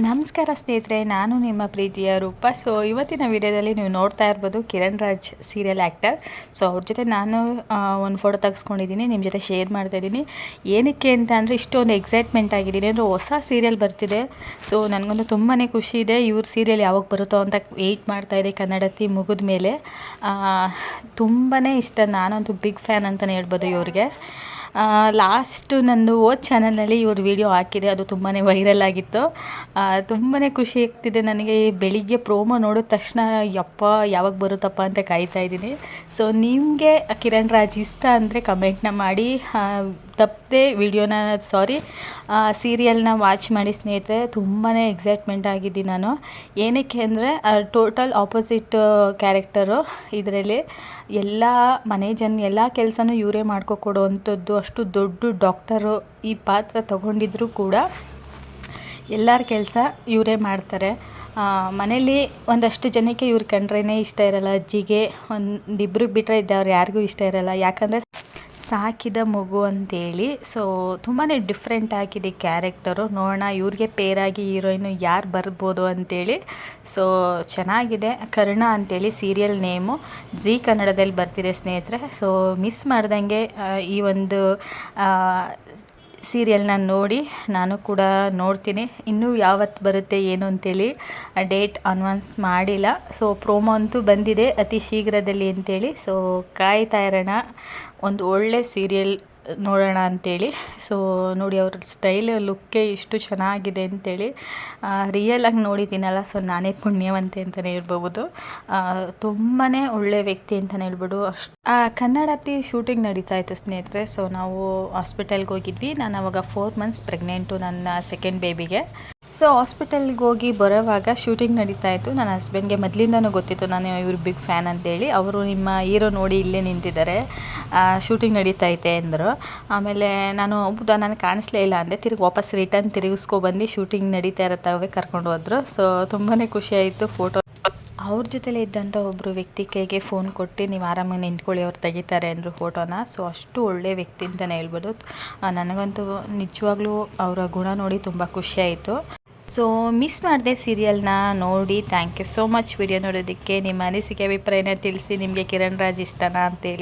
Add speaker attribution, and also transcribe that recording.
Speaker 1: ನಮಸ್ಕಾರ ಸ್ನೇಹಿತರೆ, ನಾನು ನಿಮ್ಮ ಪ್ರೀತಿಯ ರೂಪ. ಸೊ ಇವತ್ತಿನ ವಿಡಿಯೋದಲ್ಲಿ ನೀವು ನೋಡ್ತಾ ಇರ್ಬೋದು Kiran Raj serial actor so ಅವ್ರ ಜೊತೆ ನಾನು ಒಂದು ಫೋಟೋ ತೆಗೆಸ್ಕೊಂಡಿದ್ದೀನಿ ನಿಮ್ಮ ಜೊತೆ ಶೇರ್ ಮಾಡ್ತಾ ಇದ್ದೀನಿ. ಏನಕ್ಕೆ ಅಂತ ಅಂದರೆ ಇಷ್ಟೊಂದು ಎಕ್ಸೈಟ್ಮೆಂಟ್ ಆಗಿದ್ದೀನಿ. ಅಂದರೆ ಹೊಸ ಸೀರಿಯಲ್ ಬರ್ತಿದೆ. ಸೊ ನನಗಂತೂ ತುಂಬಾ ಖುಷಿ ಇದೆ. ಇವ್ರ ಸೀರಿಯಲ್ ಯಾವಾಗ ಬರುತ್ತೋ ಅಂತ ವೆಯ್ಟ್ ಮಾಡ್ತಾ ಇದೆ ಕನ್ನಡತಿ ಮುಗಿದ ಮೇಲೆ ತುಂಬಾ ಇಷ್ಟ. ನಾನಂತೂ ಬಿಗ್ ಫ್ಯಾನ್ ಅಂತಲೇ ಹೇಳ್ಬೋದು ಇವ್ರಿಗೆ. ಲಾಸ್ಟು ನಂದು ಓದ್ ಚಾನಲ್ನಲ್ಲಿ ಇವ್ರ ವಿಡಿಯೋ ಹಾಕಿದೆ, ಅದು ತುಂಬಾ ವೈರಲ್ ಆಗಿತ್ತು. ತುಂಬಾ ಖುಷಿ ಆಗ್ತಿದೆ ನನಗೆ ಬೆಳಿಗ್ಗೆ ಪ್ರೋಮೋ ನೋಡಿದ ತಕ್ಷಣ, ಯಪ್ಪ, ಯಾವಾಗ ಬರುತ್ತಪ್ಪ ಅಂತ ಕಾಯ್ತಾ ಇದ್ದೀನಿ. ಸೊ ನಿಮಗೆ ಕಿರಣ್ ರಾಜ್ ಇಷ್ಟ ಅಂದರೆ ಕಮೆಂಟ್ನ ಮಾಡಿ. ತಪ್ಪದೆ ವಿಡಿಯೋನ, ಸಾರಿ ಸೀರಿಯಲ್ನ ವಾಚ್ ಮಾಡಿ ಸ್ನೇಹಿತರೆ ತುಂಬಾ ಎಕ್ಸೈಟ್ಮೆಂಟ್ ಆಗಿದ್ದೀನಿ ನಾನು. ಏನಕ್ಕೆ ಅಂದರೆ ಟೋಟಲ್ ಆಪೋಸಿಟ್ ಕ್ಯಾರೆಕ್ಟರು ಇದರಲ್ಲಿ ಎಲ್ಲ ಮನೆ ಜನ, ಎಲ್ಲ ಕೆಲಸನೂ ಇವರೇ ಮಾಡ್ಕೊಕೊಡೋವಂಥದ್ದು ಅಷ್ಟು ದೊಡ್ಡ ಡಾಕ್ಟರು ಈ ಪಾತ್ರ ತಗೊಂಡಿದ್ರೂ ಕೂಡ ಎಲ್ಲರ ಕೆಲಸ ಇವರೇ ಮಾಡ್ತಾರೆ. ಮನೇಲಿ ಒಂದಷ್ಟು ಜನಕ್ಕೆ ಇವ್ರು ಕಂಡ್ರೇ ಇಷ್ಟ ಇರಲ್ಲ. ಅಜ್ಜಿಗೆ ಒಂದಿಬ್ರಿಗೆ ಬಿಟ್ಟರೆ ಇದ್ದವ್ರು ಯಾರಿಗೂ ಇಷ್ಟ ಇರಲ್ಲ. ಯಾಕಂದರೆ ಸಾಕಿದ ಮಗು ಅಂತೇಳಿ. ಸೊ ತುಂಬಾ ಡಿಫ್ರೆಂಟ್ ಆಗಿದೆ ಕ್ಯಾರೆಕ್ಟರು ನೋಡೋಣ, ಇವ್ರಿಗೆ ಪೇರಾಗಿ ಹೀರೋಯಿನು ಯಾರು ಬರ್ಬೋದು ಅಂತೇಳಿ. ಸೊ ಚೆನ್ನಾಗಿದೆ. ಕರ್ಣ ಅಂತೇಳಿ ಸೀರಿಯಲ್ ನೇಮು ಜಿ ಕನ್ನಡದಲ್ಲಿ ಬರ್ತಿದೆ ಸ್ನೇಹಿತರೆ. ಸೊ ಮಿಸ್ ಮಾಡ್ದಂಗೆ ಈ ಒಂದು ಸೀರಿಯಲ್ನ ನೋಡಿ ನಾನು ಕೂಡ ನೋಡ್ತೀನಿ. ಇನ್ನೂ ಯಾವತ್ತು ಬರುತ್ತೆ ಏನು ಅಂತೇಳಿ ಡೇಟ್ ಅನ್ವಾನ್ಸ್ ಮಾಡಿಲ್ಲ. ಸೊ ಪ್ರೋಮೋ ಅಂತೂ ಬಂದಿದೆ ಅತಿ ಶೀಘ್ರದಲ್ಲಿ ಅಂತೇಳಿ. ಸೊ ಕಾಯ್ತಾ ಇರೋಣ. ಒಂದು ಒಳ್ಳೆ ಸೀರಿಯಲ್ ನೋಡೋಣ ಅಂತೇಳಿ. ಸೊ ನೋಡಿ ಅವ್ರ ಸ್ಟೈಲ್ ಲುಕ್ಕೇ ಇಷ್ಟು ಚೆನ್ನಾಗಿದೆ ಅಂಥೇಳಿ ರಿಯಲಾಗಿ ನೋಡಿದ್ದೀನಲ್ಲ ಸೊ ನಾನೇ ಪುಣ್ಯವಂತೆ ಅಂತಲೇ ಹೇಳ್ಬೋದು ತುಂಬಾ ಒಳ್ಳೆ ವ್ಯಕ್ತಿ ಅಂತಲೇ ಹೇಳ್ಬೋದು. ಅಷ್ಟು ಕನ್ನಡತಿ ಶೂಟಿಂಗ್ ನಡೀತಾ ಇತ್ತು ಸ್ನೇಹಿತರೆ. ಸೊ ನಾವು ಹಾಸ್ಪಿಟಲ್ಗೆ ಹೋಗಿದ್ವಿ. ನಾನು ಅವಾಗ ಫೋರ್ ಮಂತ್ಸ್ ಪ್ರೆಗ್ನೆಂಟು ನನ್ನ ಸೆಕೆಂಡ್ ಬೇಬಿಗೆ ಸೊ ಹಾಸ್ಪಿಟಲ್ಗೆ ಹೋಗಿ ಬರೋವಾಗ ಶೂಟಿಂಗ್ ನಡೀತಾ ಇತ್ತು. ನನ್ನ ಹಸ್ಬೆಂಡ್ಗೆ ಮೊದಲಿಂದನೂ ಗೊತ್ತಿತ್ತು, ನಾನು ಇವ್ರ ಬಿಗ್ ಫ್ಯಾನ್ ಅಂತೇಳಿ. ಅವರು ನಿಮ್ಮ ಹೀರೋ ನೋಡಿ ಇಲ್ಲೇ ನಿಂತಿದ್ದಾರೆ. ಶೂಟಿಂಗ್ ನಡೀತೈತೆ ಅಂದರು. ಆಮೇಲೆ ನಾನು ಒಬ್ಬ ನಾನು ಕಾಣಿಸ್ಲೇ ಇಲ್ಲ ಅಂದರೆ ತಿರುಗಿ ವಾಪಸ್ ರಿಟರ್ನ್ ತಿರುಗಿಸ್ಕೊಬಂದು ಶೂಟಿಂಗ್ ನಡೀತಾ ಇರತ್ತವೆ ಕರ್ಕೊಂಡು ಹೋದರು. ಸೊ ತುಂಬಾ ಖುಷಿಯಾಯಿತು ಫೋಟೋ ಅವ್ರ ಜೊತೆಲೇ ಇದ್ದಂಥ ಒಬ್ಬರು ವ್ಯಕ್ತಿ ಕೈಗೆ ಫೋನ್ ಕೊಟ್ಟು, ನೀವು ಆರಾಮಾಗಿ ನಿಂತ್ಕೊಳ್ಳಿ, ಅವ್ರು ತೆಗಿತಾರೆ ಅಂದರು ಫೋಟೋನ ಸೊ ಅಷ್ಟು ಒಳ್ಳೆಯ ವ್ಯಕ್ತಿ ಅಂತಲೇ ಹೇಳ್ಬೋದು. ನನಗಂತೂ ನಿಜವಾಗ್ಲೂ ಅವರ ಗುಣ ನೋಡಿ ತುಂಬ ಖುಷಿಯಾಯಿತು ಸೊ ಮಿಸ್ ಮಾಡಿದೆ ಸೀರಿಯಲ್ನ ನೋಡಿ thank you so much video ನೋಡೋದಕ್ಕೆ. ನಿಮ್ಮ ಅನಿಸಿಕೆ ಅಭಿಪ್ರಾಯನ ತಿಳಿಸಿ, ನಿಮಗೆ ಕಿರಣ್ ರಾಜ್ ಇಷ್ಟನಾ ಅಂತೇಳಿ.